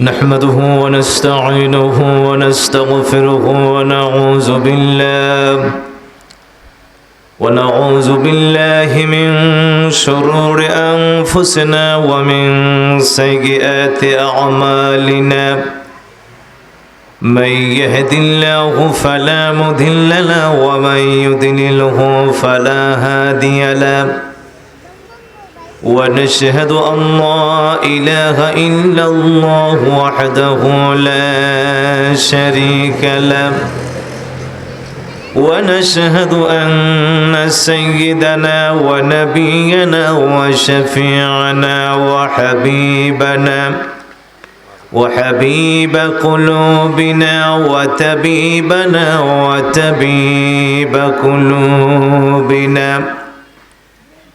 نحمده ونستعينه ونستغفره ونعوذ بالله. ونعوذ بالله من شرور أنفسنا ومن سيئات أعمالنا. من يهد الله فلا مضل له ومن يضلله فلا هادي له. ونشهد أن لا إله إلا الله وحده لا شريك له. ونشهد أن سيدنا ونبينا وشفيعنا وحبيبنا وحبيب قلوبنا وتبيبنا وتبيب قلوبنا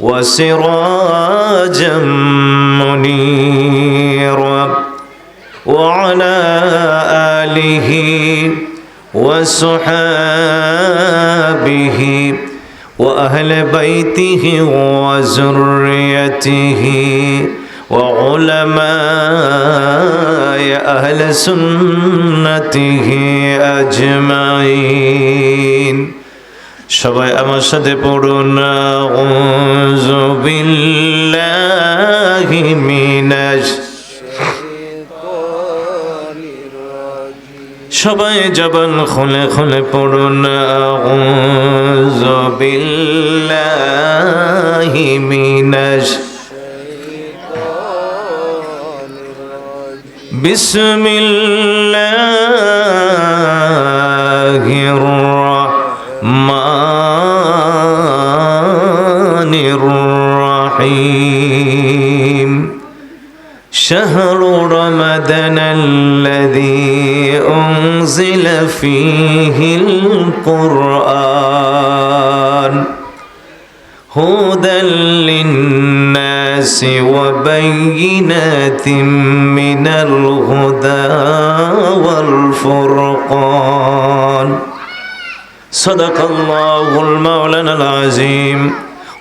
وسراجا منيرا وعلى آله وصحابه وأهل بيته وزريته وعلماء أهل سنته أجمعين. সবাই আমার সাথে পড়ুন আউযু বিল্লাহি মিনাশ সবাই জবান খুলে খুলে পড়ুন আউযু বিল্লাহি মিনাশ بسم الله الرحمن شهر رمضان الذي أنزل فيه القرآن هدى للناس وبينات من الهدى والفرقان. صدق الله المولانا العظيم.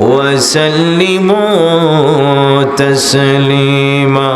وسلموا تسليما.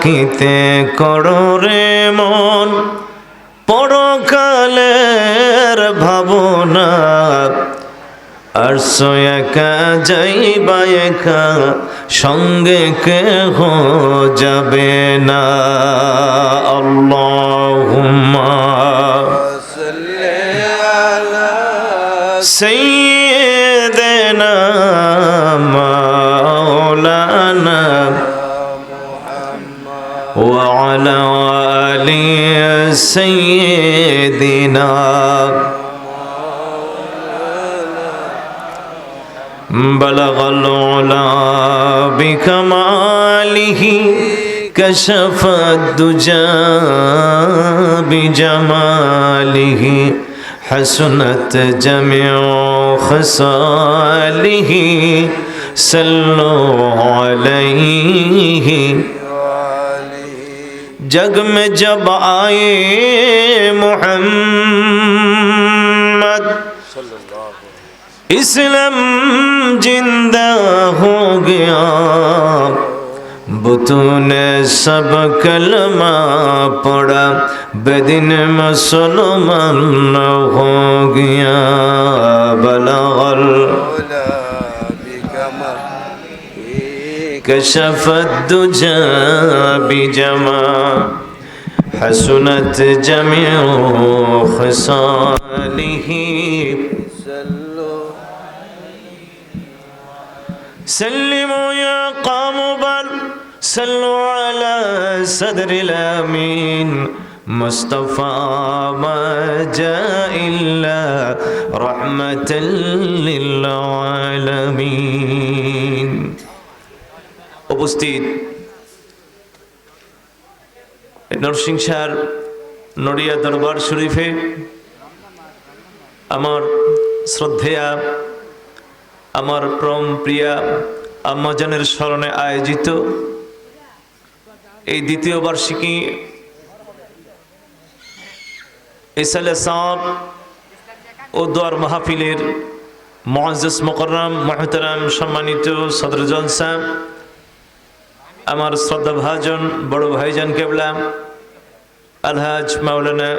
আলোকিতে করো রে মন। পরকালের ভাবনা আর একা যাইবা একা সঙ্গে হো যাবে না। আল্লাহুম্মা সাল্লি আলা وعلى آل سيدنا بلغ العلا بكماله كشف الدجى بجماله حسنت جميع خصاله صلوا عليه जग में जब आए मोहम्मद इस्लाम जिंदा हो गया बुतों ने सब कलमा पड़ा बदिन मुसलमान हो गया बलगल كشف الدجى بجما حسنت جميع خصاله. سلموا يا قوم بل صلوا على صدر الأمين. مصطفى ما جاء إلا رحمة للعالمين. উপস্থিত। নরসিংসার নড়িয়া দরবার শরীফে আমার শ্রদ্ধেয়া, আমার প্রম প্রিয়া আম্মাজানের স্মরণে আয়োজিত এই দ্বিতীয় বার্ষিকী এসালে সাঁত ও দোয়ার মাহফিলের মহাজস মকরম মহতরাম সম্মানিত সদর জলসা আমার শ্রদ্ধা ভাজন, বড় ভাইজান কেবলা, আলহাজ মাওলানা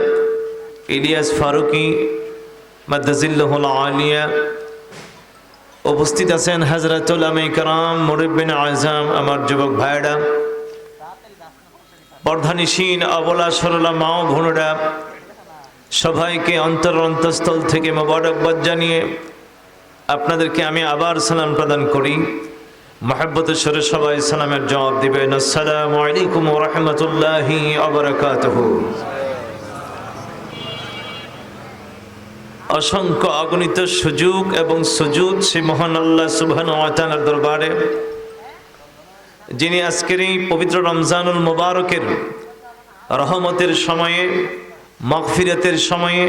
ইলিয়াস ফারুকি মাদাজিল্লাহুল আলিয়া, উপস্থিত আছেন হজরতুল আমি কারাম, মুরব্বিন আজম, আমার যুবক ভাইরা বর্ধানিসীন অবলা সরলা মাও ভুনুরা সবাইকে অন্তর অন্তঃস্থল থেকে মোবারকবাদ জানিয়ে আপনাদেরকে আমি আবার সালাম প্রদান করি। মহাব্বতের সরে সবাই সালামের জবাব দিবেন। আসসালামু আলাইকুম রহমতুল্লাহি আবরকাতহু অসংখ্য অগণিত সুযোগ এবং সুযোগ সে মহান আল্লাহ সুবহান ওয়াতালার দরবারে, যিনি আজকের এই পবিত্র রমজানুল মুবারকের রহমতের সময়ে, মগফিরাতের সময়ে,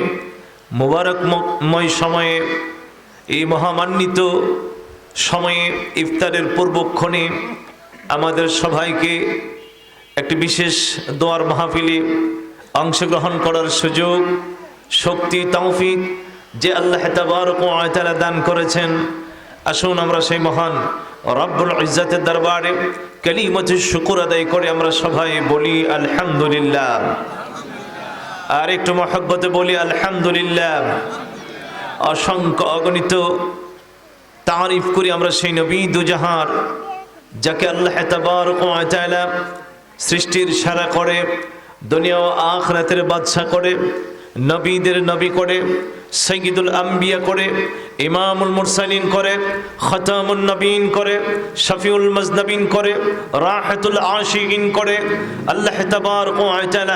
মুবারকময় সময়ে এই মহামান্বিত সময়ে ইফতারের পূর্বক্ষণে আমাদের সবাইকে একটি বিশেষ দোয়ার মাহফিলে অংশগ্রহণ করার সুযোগ, শক্তি, তৌফিক যে আল্লাহ তালা দান করেছেন। আসুন আমরা সেই মহান রব্বুল ইজ্জাতের দরবারে কালিমতে শুকুর আদায় করে আমরা সবাই বলি আলহামদুলিল্লাহ। আর একটু মহব্বতে বলি আলহামদুলিল্লাহ। অসংখ্য অগণিত তারিফ করি আমরা সেই নবী দুজাহার যাকে আল্লাহ তালা সৃষ্টির সারা করে, দুনিয়া ও আখ আখরাতের বাদশা করে, নবীদের নবী করে সৈয়দুল আম্বিয়া করে, ইমামুল মুরসালিন করে খতামুল নবীন করে, শফিউল মজনবিন করে, রাহাতুল আশিকিন করে, আল্লাহ তাবার ও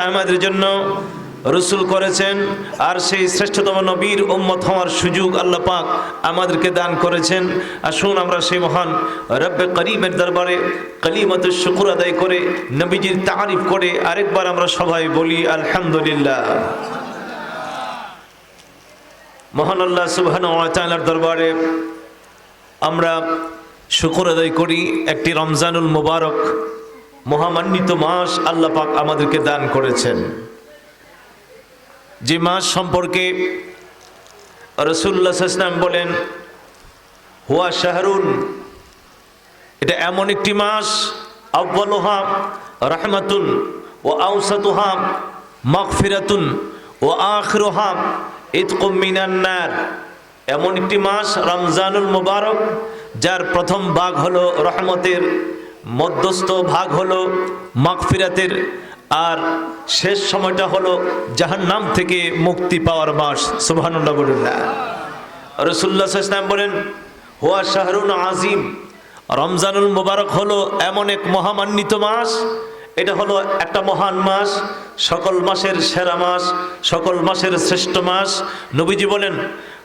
আমাদের জন্য রসুল করেছেন, আর সেই শ্রেষ্ঠতম নবীর উম্মত হওয়ার সুযোগ আল্লাহ পাক আমাদেরকে দান করেছেন। আসুন আমরা সেই মহান রব্বে করিমের দরবারে কলিমত শুকুর আদায় করে, নবীজির তারিফ করে আরেকবার আমরা সবাই বলি, আলহামদুলিল্লাহ। মহান আল্লাহ সুবহান দরবারে আমরা শুকুর আদায় করি, একটি রমজানুল মুবারক, মহামান্বিত মাস আল্লাহ পাক আমাদেরকে দান করেছেন। যে মাস সম্পর্কে রসুল্লাহ ইসলাম বলেন, হুয়া শাহরুন। এটা এমন একটি মাস আব্বালোহা রাহমাতুন ও আউসাতুহা মাগফিরাতুন ও আখরোহা ইতকুম মিনান্নার এমন একটি মাস, রমজানুল মুবারক, যার প্রথম ভাগ হলো রহমতের, মধ্যস্থ ভাগ হলো মাগফিরাতের। আর শেষ সময়টা হলো যাহার জাহান্নাম থেকে মুক্তি পাওয়ার মাস, সুবহানুল্লাহ বলুন না। রসুল্লাহ ইসলাম বলেন, হুয়া শাহরুন আজিম রমজানুল মুবারক হলো এমন এক মহামান্বিত মাস, এটা হলো একটা মহান মাস, সকল মাসের সেরা মাস, সকল মাসের শ্রেষ্ঠ মাস। নবীজি বলেন,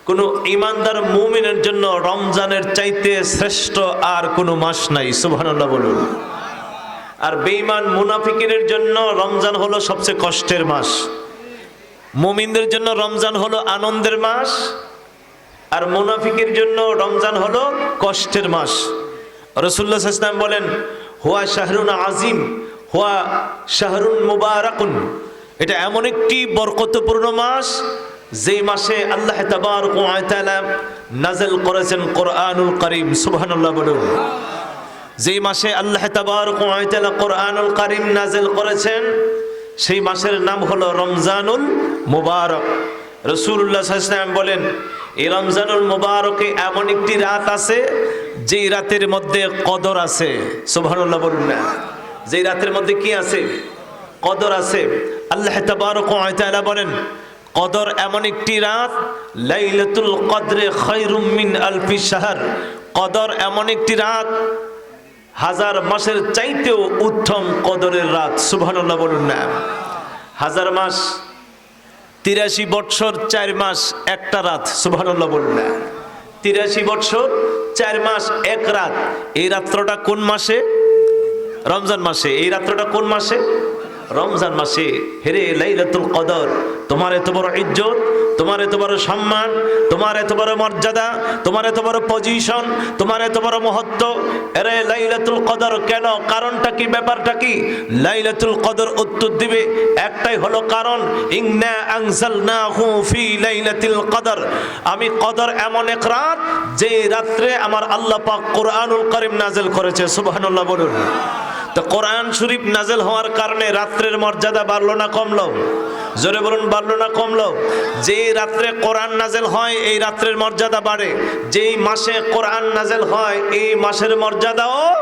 কোনো ইমানদার মুমিনের জন্য রমজানের চাইতে শ্রেষ্ঠ আর কোনো মাস নাই, সুবহানাল্লাহ বলুন। আর বেঈমান মুনাফিকিনের জন্য রমজান হলো সবচেয়ে কষ্টের মাস। মুমিনদের জন্য রমজান হলো আনন্দের মাস আর মুনাফিকের জন্য রমজান হলো কষ্টের মাস। রসুল্লাহ ইসলাম বলেন, হুয়া শাহরুন আজিম হুয়া শাহরুন মুবারাকুন। এটা এমন একটি বরকতপূর্ণ মাস যে মাসে আল্লাহ তাআলা নাযিল করেছেন কোরআনুল কারীম। সুবহানাল্লাহ বলুন। যেই মাসে আল্লাহ কোরআনুল কারীম নাযিল করেছেন, সেই মাসের নাম হলো রমজানুল মুবারক। রাসূলুল্লাহ সাল্লাল্লাহু বলেন, এই রমজানুল মুবারকে এমন একটি রাত আছে, যেই রাতের মধ্যে কদর আছে। সুবহানাল্লাহ বলুন না। যেই রাতের মধ্যে কি আছে? কদর আছে। আল্লাহ তাবারক ওয়া বলেন, কদর এমন একটি রাত, লাইলাতুল কদরে খায়রুম মিন আলফি শাহর। কদর এমন একটি রাত হাজার মাসের চাইতেও উত্তম কদরের রাত, সুবহানাল্লাহ বলুন না। হাজার মাস, তিরাশি বৎসর চার মাস একটা রাত, সুবহানাল্লাহ বলুন না। তিরাশি বৎসর চার মাস এক রাত, এই রাত্রটা কোন মাসে? রমজান মাসে। এই রাত্রটা কোন মাসে? রমজান মাসে। হেরে লাইলাতুল কদর, তোমার এত বড় ইজ্জত তোমার এত বড় সম্মান, তোমার এত বড় মর্যাদা, তোমার এত বড় পজিশন তোমার এত বড় মহত্ব। এরে লাইলাতুল কদর কেন? কারণটা কি, ব্যাপারটা কি? লাইলাতুল কদর উত্তর দিবে, একটাই হলো কারণ, ইন্না আনজালনাহু ফি লাইলাতিল কদর। আমি কদর এমন এক রাত যে রাত্রে আমার আল্লাহ পাক কোরআনুল কারীম নাযিল করেছে, সুবহানাল্লাহ বলুন। তো কোরআন শরীফ নাজেল হওয়ার কারণে রাত্রের মর্যাদা বাড়লো না কমলো? জোরে বলুন, বাড়লো না, কমলো? যেই রাত্রে কোরআন নাজেল হয়, এই রাত্রের মর্যাদা বাড়ে। যেই মাসে কোরআন নাজেল হয়, এই মাসের মর্যাদাও